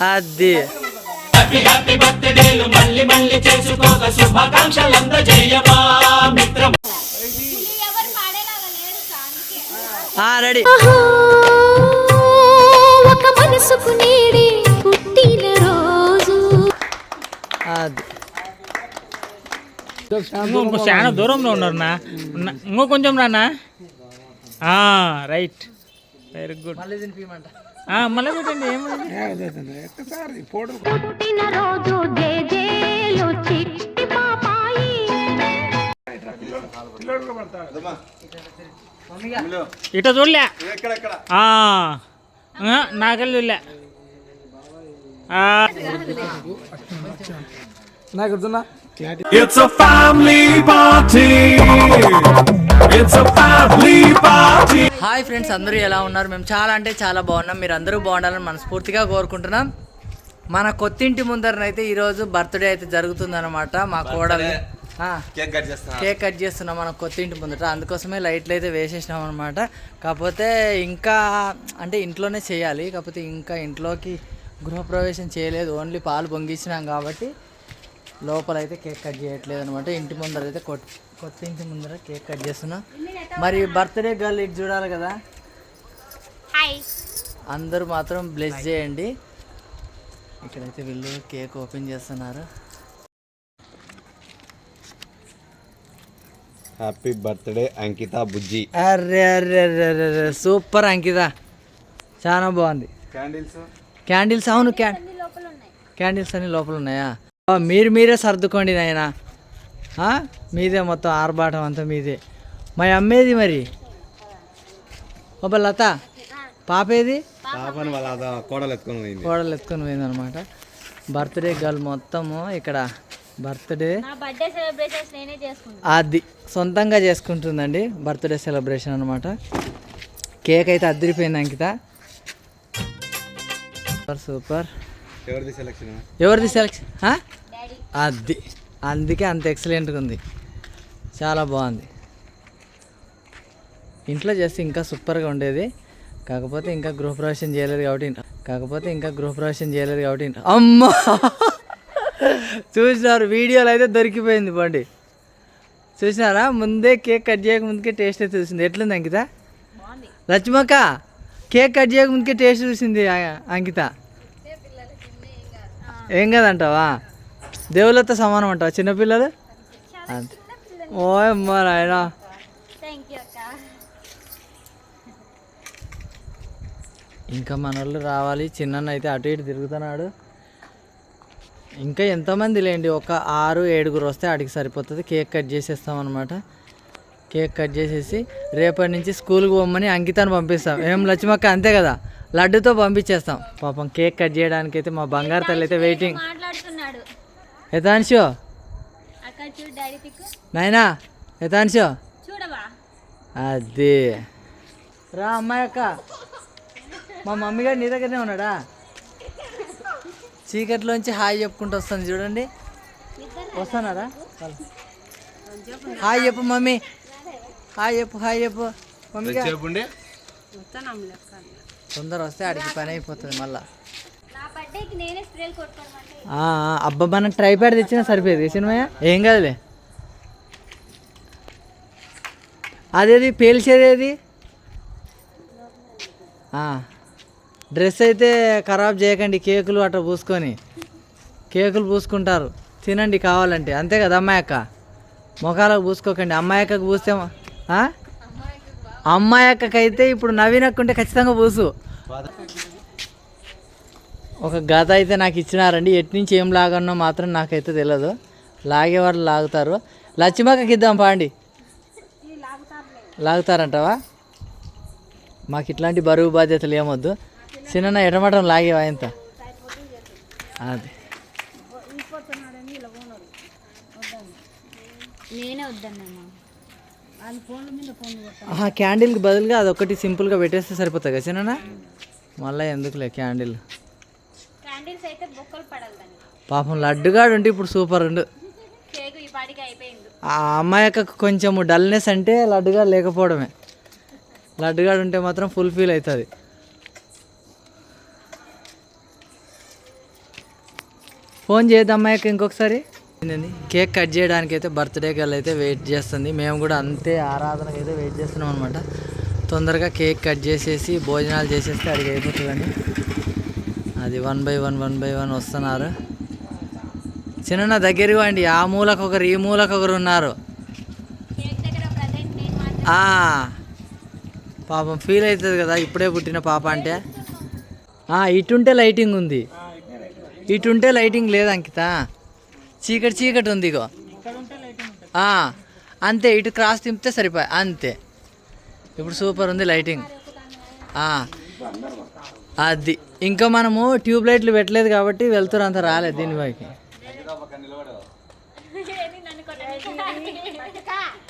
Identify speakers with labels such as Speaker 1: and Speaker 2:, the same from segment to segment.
Speaker 1: అది.
Speaker 2: Happy happy బర్త్డేలు మళ్ళీ మళ్ళీ చేసుకోక శుభాకాంక్షలు అందజేయమా మిత్రం.
Speaker 1: ఆ రెడీ.
Speaker 3: ఒక మనసుకు నేడే పుట్టిన రోజు.
Speaker 1: అది.
Speaker 4: చాలా దూరంలో ఉన్నారు నా. ఇంకో కొంచెం రానా? రైట్. వెరీ గుడ్
Speaker 1: మళ్ళీ తినిపిమంట
Speaker 4: మళ్ళీ పెట్టండి ఏమైంది?
Speaker 3: పుట్టిన రోజు జేజేలు చిట్టి పాపాయి.
Speaker 4: ఇట చూడలే. నాకెళ్ళి చూడలే. ఆ,
Speaker 1: నాకు
Speaker 2: It's a family party. It's a family party.
Speaker 1: Hi friends అందరూ ఎలా ఉన్నారు? మేము చాలా అంటే చాలా బాగున్నాం. మీరు అందరూ బాగుండాలని మనస్ఫూర్తిగా కోరుకుంటున్నాం. మన కొత్తింటి ముందరనైతే ఈరోజు బర్త్డే అయితే జరుగుతుందన్నమాట. మా కోడలు ఆ,
Speaker 5: కేక్ కట్ చేస్తా
Speaker 1: కేక్ కట్ చేస్తున్నాం మన కొత్తింటి ముందట. అందుకోసమే లైట్లు అయితే వేసేసినాం అనమాట కాకపోతే ఇంకా అంటే ఇంట్లోనే చేయాలి. కాకపోతే ఇంకా ఇంట్లోకి గృహప్రవేశం చేయలేదు. ఓన్లీ పాలు పొంగించినాం కాబట్టి లోపల అయితే కేక్ కట్ చేయట్లేదు అనమాట ఇంటి ముందర అయితే కొత్త కొత్త ఇంటి ముందర కేక్ కట్ చేస్తున్నాం. మరి బర్త్డే గర్ల్ ఇటు చూడాలి కదా. అందరూ మాత్రం బ్లెస్ చేయండి. ఇక్కడైతే వీళ్ళు కేక్ ఓపెన్ చేస్తున్నారు.
Speaker 5: హ్యాపీ బర్త్డే అంకిత బుజ్జి.
Speaker 1: అర్రే అర్రే అర్రే అర్రే అర్రే. సూపర్ అంకిత. చాలా బాగుంది.
Speaker 5: క్యాండిల్స్
Speaker 1: క్యాండిల్స్ అవును క్యాండిల్స్ అన్ని లోపల ఉన్నాయా? మీరు మీరే సర్దుకోండి నాయన. మీదే మొత్తం ఆర్భాటం అంతా మీదే. మా అమ్మేది మరి? ఒక లత. పాపేది?
Speaker 5: పాపని వాళ్ళ అద కోడలు ఎత్తుకొని పోయింది.
Speaker 1: కోడలు ఎత్తుకొని పోయిందనమాట బర్త్డే గర్ల్ మొత్తము ఇక్కడ బర్త్డే
Speaker 6: నా బర్త్డే సెలబ్రేషన్స్ నేనే చేసుకుంటాను
Speaker 1: అది సొంతంగా చేసుకుంటుందండి బర్త్డే సెలబ్రేషన్ అనమాట కేక్ అయితే అద్దరిపోయింది అంకిత. Super super.
Speaker 5: ఎవరిది సెలక్షన్
Speaker 1: ఎవరిది సెలక్షన్ ఆ? అది అందుకే అంత ఎక్సలెంట్గా ఉంది. చాలా బాగుంది. ఇంట్లో చేస్తే ఇంకా సూపర్గా ఉండేది. కాకపోతే ఇంకా గృహప్రవేశం చేయలేదు కాబట్టి కాకపోతే ఇంకా గృహప్రవేశం చేయలేదు కాబట్టి అమ్మా! చూసినారు వీడియోలో అయితే దొరికిపోయింది బండి. చూసినారా? ముందే కేక్ కట్ చేయక ముందుకే టేస్ట్ అయితే చూసింది. ఎట్లుంది అంకిత? లక్ష్మక్క కేక్ కట్ చేయక ముందుకే టేస్ట్ చూసింది అంకిత. ఏం కదంటావా? దేవులతో సమానం అంటావా? చిన్నపిల్లలు అంతే ఓ అమ్మా నాయన. ఇంకా మన వాళ్ళు రావాలి. చిన్న అయితే అటు ఇటు తిరుగుతున్నాడు. ఇంకా ఎంతమంది లేండి? ఒక ఆరు ఏడుగురు వస్తే ఆడికి సరిపోతుంది. కేక్ కట్ చేసేస్తాం అనమాట కేక్ కట్ చేసేసి రేపటి నుంచి స్కూల్కి పోమని అంకితాన్ని పంపిస్తాం. ఏం లక్ష్మక్క అంతే కదా? లడ్డుతో పంపించేస్తాం. పాపం కేక్ కట్ చేయడానికి అయితే మా బంగారు తల్లి అయితే వెయిటింగ్
Speaker 6: మాట్లాడుతున్నాడు.
Speaker 1: యథాంశో? నాయనా యథాంశో?
Speaker 6: చూడవా?
Speaker 1: అది. రా అమ్మాయి అక్క. మా మమ్మీ గారు నీ దగ్గరనే ఉన్నాడా? చీకట్లోంచి హాయ్ చెప్పుకుంటూ వస్తుంది చూడండి. వస్తున్నారా? హాయ్ చెప్పు మమ్మీ. హాయ్ చెప్పు హాయ్ చెప్పు. మమ్మీ.
Speaker 5: చెప్పుండే
Speaker 1: తొందర వస్తే అడిగి పని అయిపోతుంది మళ్ళా. అబ్బా మనం ట్రైప్యాడ్ తెచ్చినా సరిపోయేది. సినిమా? ఏం కాదులే. అదేది పేల్చేదేది డ్రెస్ అయితే ఖరాబ్ చేయకండి కేకులు అట్లా పూసుకొని. కేకులు పూసుకుంటారు. తినండి కావాలంటే. అంతే కదా అమ్మాయి అక్క? ముఖాలకు పూసుకోకండి. అమ్మాయి అక్కకు పూస్తే ఆ? అమ్మాయి అక్కకైతే ఇప్పుడు నవీనక్కుంటే ఉంటే ఖచ్చితంగా పూసు. ఒక గత అయితే నాకు ఇచ్చినారండి. ఎటు నుంచి ఏం లాగన్నో మాత్రం నాకైతే తెలియదు లాగేవాళ్ళు లాగుతారు. లచ్చిమక్కకి ఇద్దాం పాండి. లాగుతారంటావా? మాకు ఇట్లాంటి బరువు బాధ్యతలు ఏమొద్దు. చిన్న ఎటమటం లాగేవా ఇంత అది. క్యాండిల్కి బదులుగా అదొకటి సింపుల్గా పెట్టేస్తే సరిపోతుంది కదా చిన్న మళ్ళీ ఎందుకులే క్యాండిల్
Speaker 6: క్యాండిల్స్ అయితే బొక్కలు పడాలి దాన్ని
Speaker 1: పాపం లడ్డుగాడు ఉంటే ఇప్పుడు సూపర్ ఉండు. ఆ అమ్మాయి యొక్క కొంచెము డల్నెస్ అంటే లడ్డుగా లేకపోవడమే. లడ్డుగా ఉంటే మాత్రం ఫుల్ ఫీల్ అవుతుంది ఫోన్ చేద్దాం అమ్మాయికి ఇంకొకసారి. కేక్ కట్ చేయడానికి అయితే బర్త్డే గర్ల్ అయితే వెయిట్ చేస్తుంది. మేము కూడా అంతే ఆరాధనకి అయితే వెయిట్ చేస్తున్నాం అనమాట తొందరగా కేక్ కట్ చేసేసి భోజనాలు చేసేస్తే అడిగి అయిపోతుందని అది one by one one by one వస్తున్నారు. చిన్న దగ్గరికి వండి ఆ మూలకు ఒకరు ఈ మూలకు ఒకరు ఉన్నారు పాపం ఫీల్ అవుతుంది కదా ఇప్పుడే పుట్టిన పాప అంటే. ఇటుంటే లైటింగ్ ఉంది. ఇటుంటే లైటింగ్ లేదు అంకిత. చీకటి చీకటి ఉంది ఇగో. అంతే ఇటు క్రాస్ తింపితే సరిపోయి అంతే. ఇప్పుడు సూపర్ ఉంది లైటింగ్ అది. ఇంకా మనము ట్యూబ్ లైట్లు పెట్టలేదు కాబట్టి వెళ్తురు అంత రాలేదు దీని పైకి.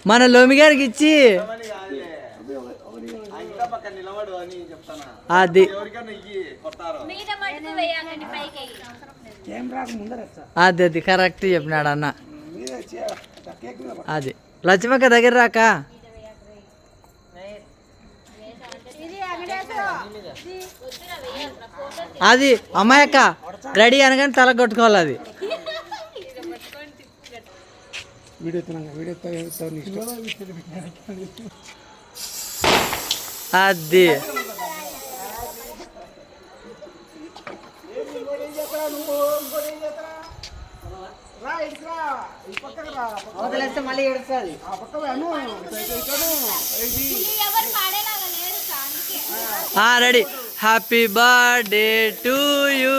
Speaker 1: మన లోమి గారికి ఇచ్చి. అది. అది అది కరెక్ట్ చెప్పినాడు అన్న. అది. లక్ష్మక్క దగ్గర రాక. అది అమ్మాయక్క రెడీ అనగానే తల కొట్టుకోవాలి అది. అది. Ready. Happy birthday to you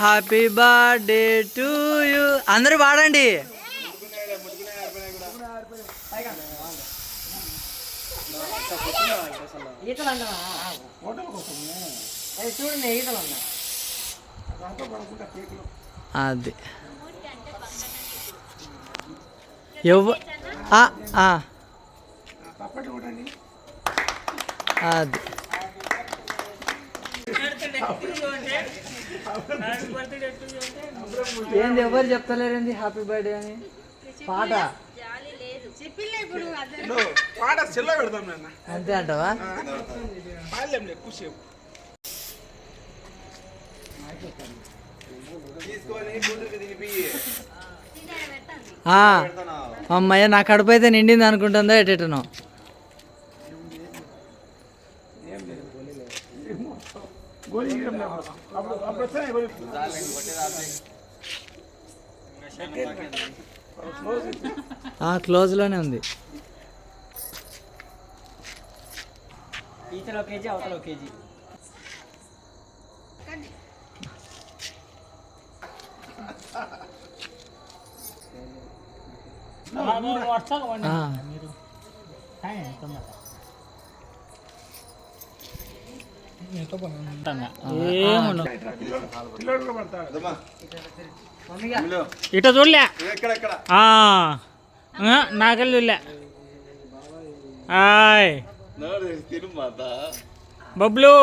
Speaker 1: happy birthday to you అందరూ పాడండి. చూడండి ఈతలు అది. ఎవ. అది. ఏంది ఎవరు చెప్తలేరేంది? హ్యాపీ బర్త్డే అని. పాట.
Speaker 7: పాట చెల్ల పెడతాం నాన్న.
Speaker 1: అంతే అంటావా? అమ్మయ్య నా కడుపు అయితే నిండింది అనుకుంటుందా ఎటెటనో.
Speaker 7: అప్పుడు
Speaker 1: ఆ, క్లోజ్లోనే ఉంది.
Speaker 4: ఏముండవు
Speaker 7: పిల్లోడు కూడా పడతాడు
Speaker 4: ఇట చూడలే. నాకెళ్ళి చూడలే. ఆయ్. బబ్లు.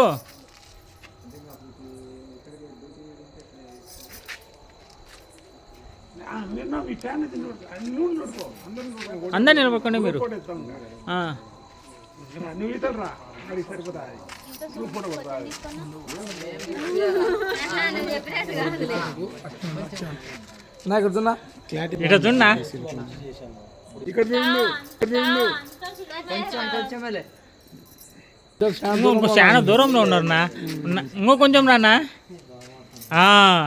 Speaker 7: అన్ని.
Speaker 4: అందరు నిలబడుకోండి మీరు
Speaker 7: నువ్వు ఈతలు రా. సరిపోతాయి నాకు
Speaker 4: ఇట
Speaker 7: ఇక్కడ
Speaker 4: చాలా దూరంలో ఉన్నారు నా. ఉన్న- ఇంకో కొంచెం రానా?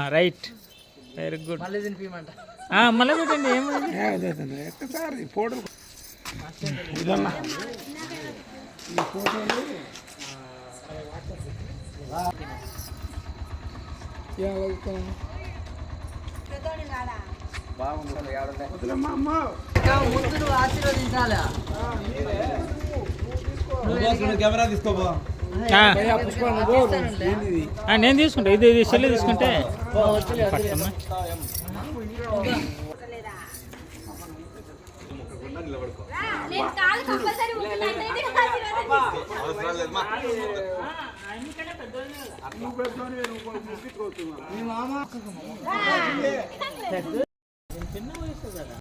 Speaker 4: రైట్. వెరీ గుడ్
Speaker 1: మళ్ళీ
Speaker 4: పెట్టండి
Speaker 7: ఫోటో ఇదన్నా. ఈ ఫోటోలు ఎలా వెళ్తాం? వదిలేమ్మా, అమ్మ
Speaker 1: ముందు నువ్వు ఆశీర్వదించాలా
Speaker 5: కెమెరా తీసుకోబో
Speaker 4: నేను తీసుకుంటా. ఇది ఇది సెల్లు తీసుకుంటే. పట్టుకోమ్మా
Speaker 7: మీ మామ. చిన్న
Speaker 1: వయసు కదా.